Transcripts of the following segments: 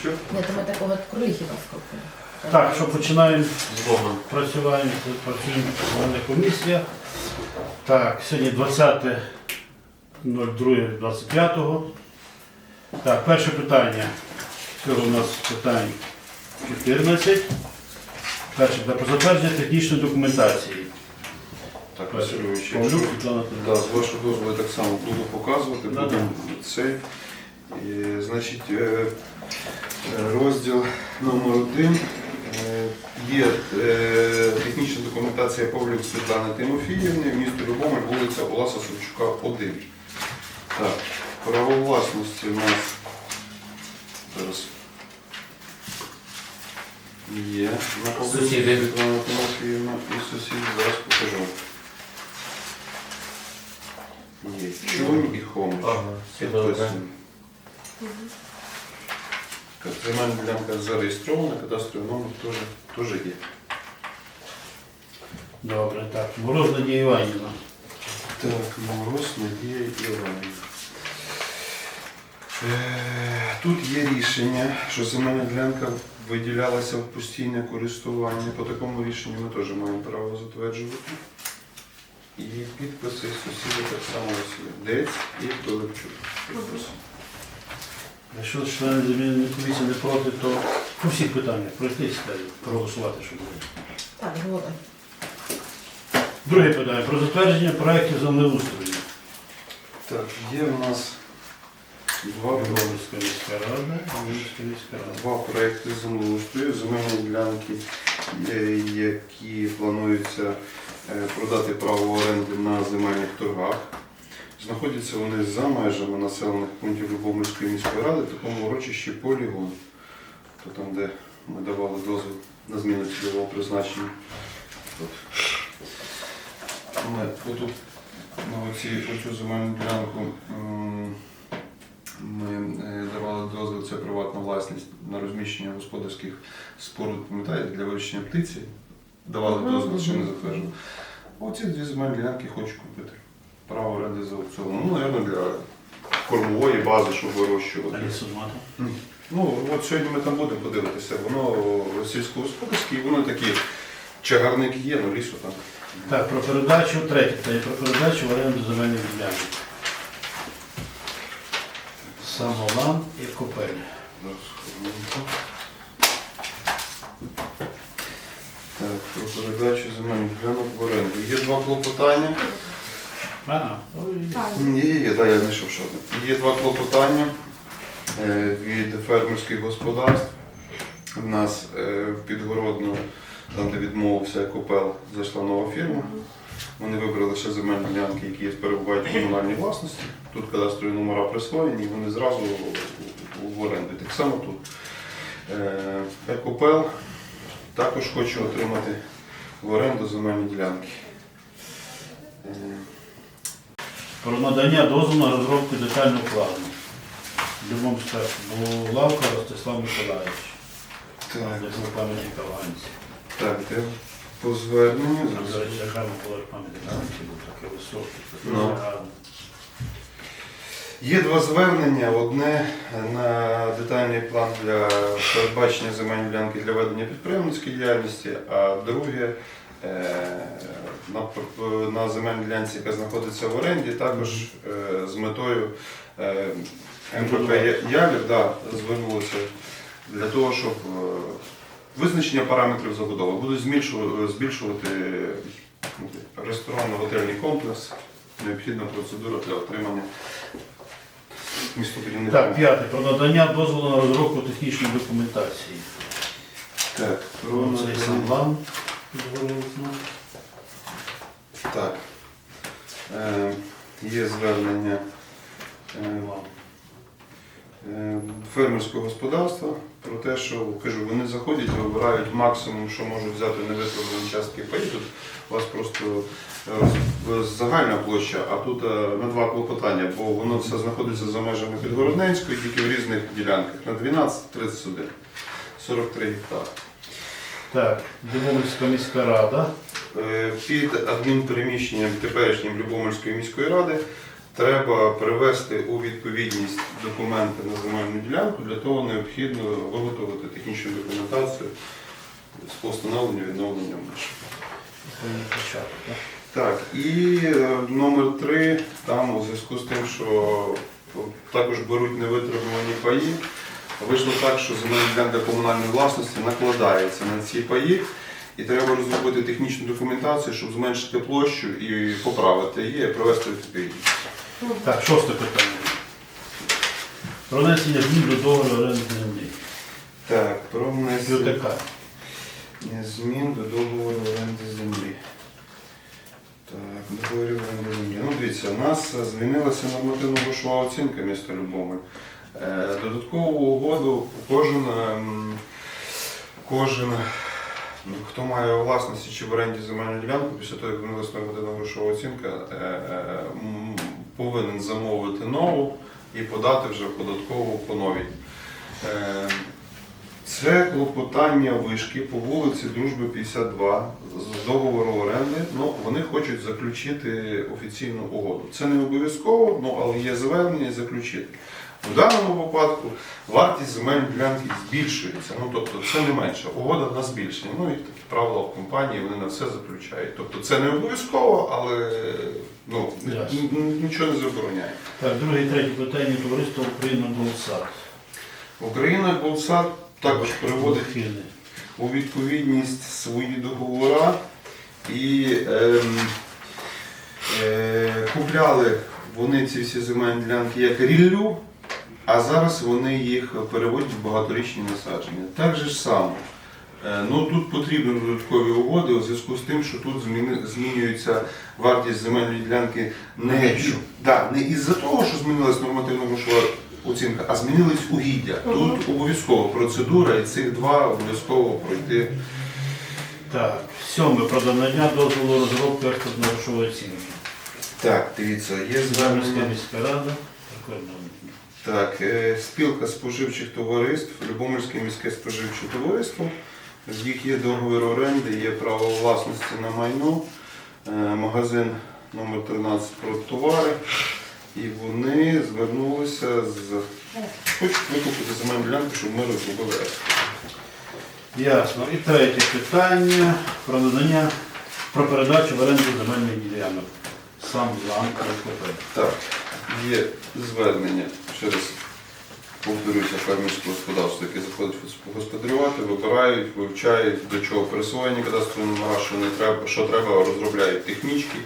Що? Нет, мы такого сколько. Так, що починаємо, З Богом. працюємо, працюємо головна комісія. Так, сьогодні 20.02.25. Так, перше питання. Всього у нас питань 14. Перше, та про затвердження технічної документації. Так, Васильович, Павлюк якщо Світлана да, з вашого дозволу я так само буду показувати, Да, будемо цей. І, значить, е, е, розділ номер один. Е, Є е, технічна документація Павлюк Світлани Тимофіївни, місто Любомель, вулиця Оласа Савчука, 1. Так, право власності у нас зараз є на Павлюк Світлана Тимофіївна і сусід, зараз покажу. Є Чунь і Хомич. Ага, Так, Земельна ділянка зареєстрована, кадастровий номер теж, теж є. Добре, так. Мороз Надія Іванівна. Так, Мороз, Надія Іванівна. Е, Тут є рішення, що земельна ділянка виділялася в постійне користування. По такому рішенню ми теж маємо право затверджувати. І підписи сусідів так само ось є. Дець і Пилипчук. Підписи. Якщо члени земельної комісії не проти, то по всіх питаннях пройтись далі, проголосувати, щоб було. Так, згода. Друге питання про затвердження проєктів землеустрою. Так, є у нас два проекти. Міська рада, Любомирська міська рада. Два проекти землеустрою, земельні ділянки, е, які плануються е, продати право оренди на земельних торгах. Знаходяться вони за межами населених пунктів Любомирської міської ради, в такому урочищі полігон. То там, де ми давали дозвіл на зміну цільового призначення. Отут на оцю земельну ділянку ми е, давали дозвіл, це приватна власність на розміщення господарських споруд, пам'ятаєте, для вирощення птиці. Давали дозвіл, ще не мгм. затверджували. Оці дві земельні ділянки хочу купити. Право оренди за аукціоном. Ну, мабуть, для кормової бази, щоб вирощувати. А лісозмати? Ну, от сьогодні ми там будемо подивитися. Воно сільськогосподарське, і воно такі чагарник є, ну лісу там. Так, про передачу, третє питання, про передачу в оренду земельних ділянок. Самолан і Копель. Так, про передачу земельних ділянок в оренду. Є два клопотання. Ой. Є, є, да, я знайшов що. Є два клопотання е, від фермерських господарств. У нас е, в Підгородно, там де відмовився Копел, зайшла нова фірма. Вони вибрали ще земельні ділянки, які перебувають в комунальній власності. Тут кадастрові номера присвоєні, вони зразу в- оренду. Так само тут. Е, Екопел також хоче отримати в оренду земельні ділянки. Про надання дозволу на розробку детального плану. Любомська Булавка Ростислав Миколаївич. Так. Де був пам'ятник афганців. Так, де по зверненню Там, зараз. до речі, гарно був пам'ятник афганців, був такий високий. такий Ну. гарний. Є два звернення. Одне на детальний план для передбачення земельної ділянки для ведення підприємницької діяльності, а друге на, на земельній ділянці, яка знаходиться в оренді, також е, з метою е, МПП Ялів да, звернулося для того, щоб е, визначення параметрів забудови будуть збільшувати, ресторанно-готельний комплекс. Необхідна процедура для отримання містобудівних Так, п'яте. Про надання дозволу на розробку технічної документації. Так, про звернувся. Так. Е, є звернення е, е, фермерського господарства про те, що кажу, вони заходять, вибирають максимум, що можуть взяти невиправлені частки паї. Тут у вас просто е, загальна площа, а тут е, на два клопотання, бо воно все знаходиться за межами Підгородненської, тільки в різних ділянках. На 12, 31, 43 гектари. Так, Любомирська міська рада. Е, Під адмінпереміщенням теперішнім Любомирської міської ради треба привести у відповідність документи на земельну ділянку. Для того необхідно виготовити технічну документацію з постановлення відновлення меж. Так? І е, номер три, там у зв'язку з тим, що також беруть невитребувані паї, вийшло так, що земельна ділянка комунальної власності накладається на ці паї, і треба розробити технічну документацію, щоб зменшити площу і поправити її, і привести в відповідність. Так, шосте питання. Про внесення змін до договору оренди землі. Так, про внесення змін до договору оренди землі. Так, договорів оренди землі. Ну, дивіться, у нас змінилася нормативно-грошова оцінка міста Любомир. Е, Додаткову угоду кожен, ем, кожен ну, хто має у власності чи в оренді земельну ділянку, після того, як змінилася нормативно-грошова оцінка, е, е, повинен замовити нову і подати вже податкову по новій. Це клопотання вишки по вулиці Дружби 52 з договору оренди. Ну, вони хочуть заключити офіційну угоду. Це не обов'язково, ну, але є звернення заключити. В даному випадку вартість земельної ділянки збільшується. Ну, тобто це не менше. Угода на збільшення. Ну і такі правила в компанії, вони на все заключають. Тобто це не обов'язково, але ну, Ясно. нічого не забороняє. Так, друге і третє питання товариство Україна Болсад. Україна Болсад також приводить Хильне. у відповідність свої договори і ем, е, купляли вони ці всі земельні ділянки як ріллю, а зараз вони їх переводять в багаторічні насадження. Так же ж само. Е, Ну, тут потрібні додаткові угоди у зв'язку з тим, що тут зміни, змінюється вартість земельної ділянки не, да, не із-за того, що змінилась нормативна грошова оцінка, а змінились угіддя. Тут обов'язкова процедура, і цих два обов'язково пройти. Так, сьоме про надання дозволу розробки експортно-грошової оцінки. Так, дивіться, є Звернення звернення. міська рада. Так, е, спілка споживчих товариств, Любомирське міське споживче товариство. В їх є договір оренди, є право власності на майно, е, магазин номер 13 про товари. І вони звернулися з хочуть викупити земельну ділянку, щоб ми розробили. Ясно. І третє питання про надання про передачу в оренду земельних ділянок. Сам зам ЛКП. Так, є звернення через повторюся фермерське господарство, яке заходить господарювати, вибирають, вивчають, до чого присвоєні кадастрові номера, що не треба, що треба, розробляють технічки.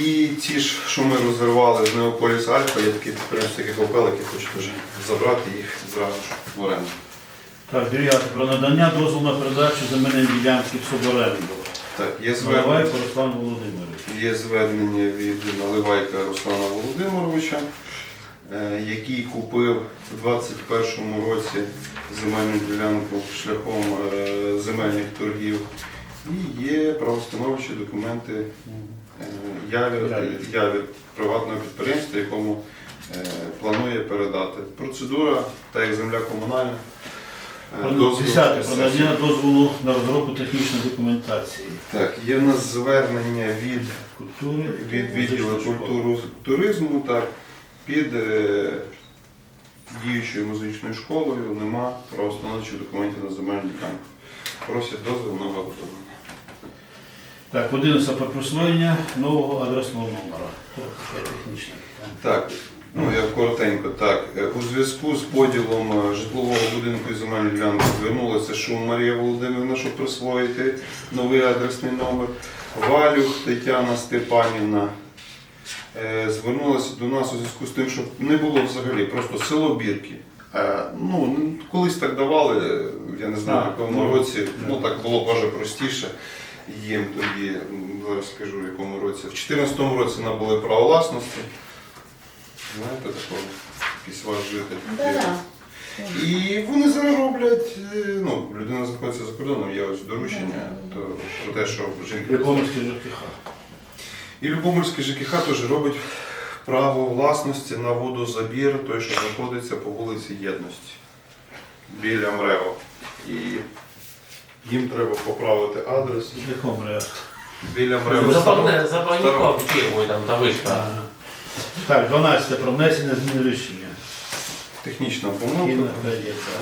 І ті ж, що ми розірвали з Неополіс Альфа, є такі підприємства, такі копел, які хочуть вже забрати їх зразу ж в оренду. Так, дев'яте. Про надання дозволу на передачу земельної ділянки в суборенду. Так, є звернення. Руслан Володимирович. Є звернення від Наливайка Руслана Володимировича, який купив у 2021 році земельну ділянку шляхом е, земельних торгів. І є правостановчі документи е, явір приватного підприємства, якому е, планує передати. Процедура, так як земля комунальна. е, Десяте. Про дозволу на розробку технічної документації. Так, є в нас звернення від Культури. від відділу культури туризму, так, під е, діючою музичною школою нема правоустановчих документів на земельну ділянку. Просять дозвіл на виготовлення. Так, 11 про присвоєння нового адресного номера. Таке технічне питання. Так, ну я коротенько так. Е, У зв'язку з поділом е, житлового будинку і земельної ділянки звернулася Шум Марія Володимирівна, щоб присвоїти новий адресний номер. Валюх Тетяна Степанівна звернулася до нас у зв'язку з тим, що не було взагалі, просто село Бірки. Е, Ну, колись так давали, я не знаю, в якому році, ну так було може простіше. Їм тоді, зараз скажу в якому році. В 2014 році набули право власності. Знаєте такого? Якийсь ваш житель. І вони зараз роблять, е, ну, людина знаходиться за кордоном, є ось доручення, то про те, що жінка. І Любомирський ЖКХ теж робить право власності на водозабір, той, що знаходиться по вулиці Єдності біля МРЕО. І їм треба поправити адрес біля МРЕО. Западне, западников Києву там та вишка. Так, 12 про внесення змін рішення. Технічна помилка.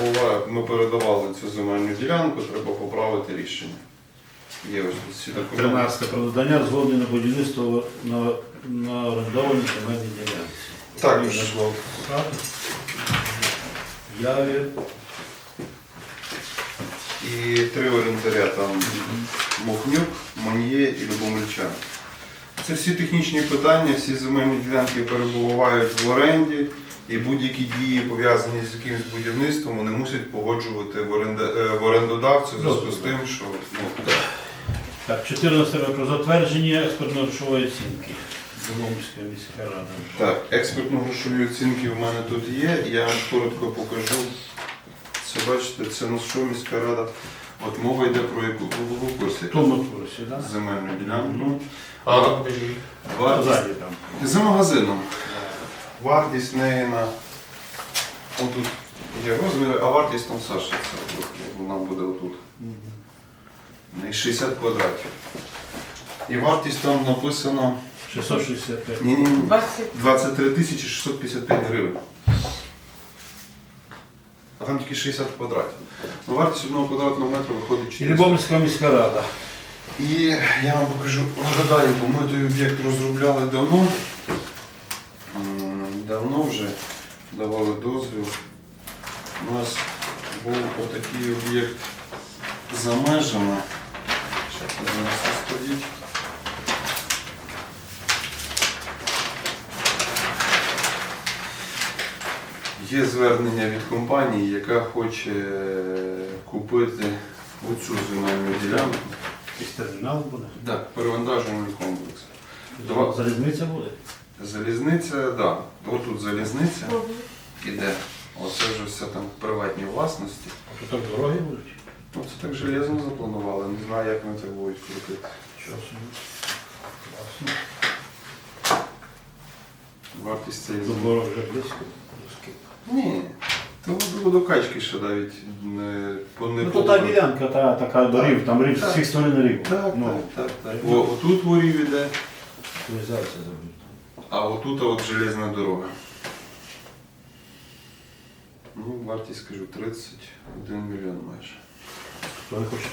Була, ми передавали цю земельну ділянку, треба поправити рішення. Є ось всі документи. 13 про надання згоди на будівництво на, на орендованій земельній ділянці. Так, назвав депутати. І три орієнтаря там Мохнюк, Маньє і Любомельчан. Це всі технічні питання, всі земельні ділянки перебувають в оренді, і будь-які дії пов'язані з якимось будівництвом вони мусять погоджувати в, оренда, е, в орендодавцю в зв'язку з тим, що ну, Так, 14 про затвердження експертно-грошової оцінки. Домомська міська рада. Так, експертно-грошові оцінки в мене тут є. Я коротко покажу. Це бачите, це на що міська рада. От мова йде про яку в курсі? Тому курсі, так? Земельну ділянку. А. Вартість Ззаді там. за магазином. Вартість неї на отут є розміри, а вартість там Саша. Це от, вона буде отут. В неї 60 квадратів. І вартість там написано 665. ні, ні, ні, 23 тисячі 655 гривень. А там тільки 60 квадратів. Ну, вартість одного квадратного метра виходить І 400. Любомська міська рада. І я вам покажу, нагадаю, бо ми той об'єкт розробляли давно. Давно вже давали дозвіл. У нас був отакий об'єкт за межами. Щас я зараз це стоїть. Є звернення від компанії, яка хоче купити оцю земельну ділянку. Якийсь термінал буде. Так, перевантажувальний комплекс. Два. Залізниця буде. Залізниця, так. Да. Отут залізниця іде. Оце вже все там в приватній власності. А так дороги будуть? Ну це так железно запланували. Не знаю, як вони це будуть крутити. Що собі. Класно. Вартість цієї землі. дороги вже близько. Ні. То до, до качки ще навіть не по не Ну то та ділянка, та, така до рів, там рів з всіх сторон рів. Так, ну, так, так, так. О, отут ворів іде, Визався забути. а отут от железна дорога. Ну, вартість скажу 31 мільйон майже. Не хоче?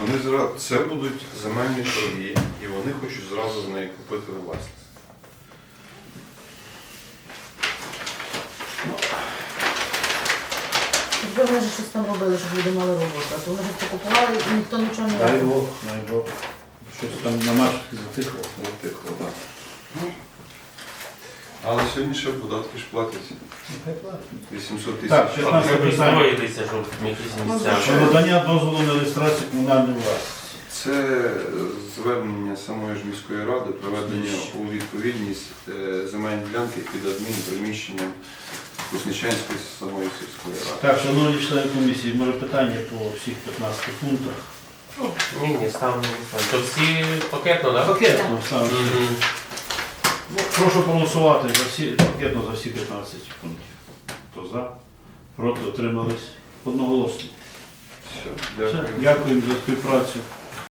Вони зразу це будуть земельні торги, і вони хочуть зразу з неї купити власність. Якби вони ж щось там робили, щоб люди мали роботу, а то вони ж покупували і ніхто нічого не Дай робив. Бог, дай Бог. Щось там на маршрутці затихло. Отихло, так. Ну, Але сьогодні ще податки ж платять Нехай платить. 800 тисяч. ще- А треба строїтися, щоб якісь Ну, місця. Про надання дозволу на реєстрацію комунальної власності. Це е, звернення самої ж міської ради, проведення у відповідність е, земельної ділянки під адмін приміщенням Куснічанської самої сільської ради. Так, шановні члени комісії, може питання по всіх 15 пунктах. Ні, ні, ставимо. То всі пакетно, так? Пакетно саме. Прошу проголосувати за всі, пакетно за всі 15 пунктів. Хто за? Проти отримались одноголосно. Все, Все. Дякуємо за співпрацю.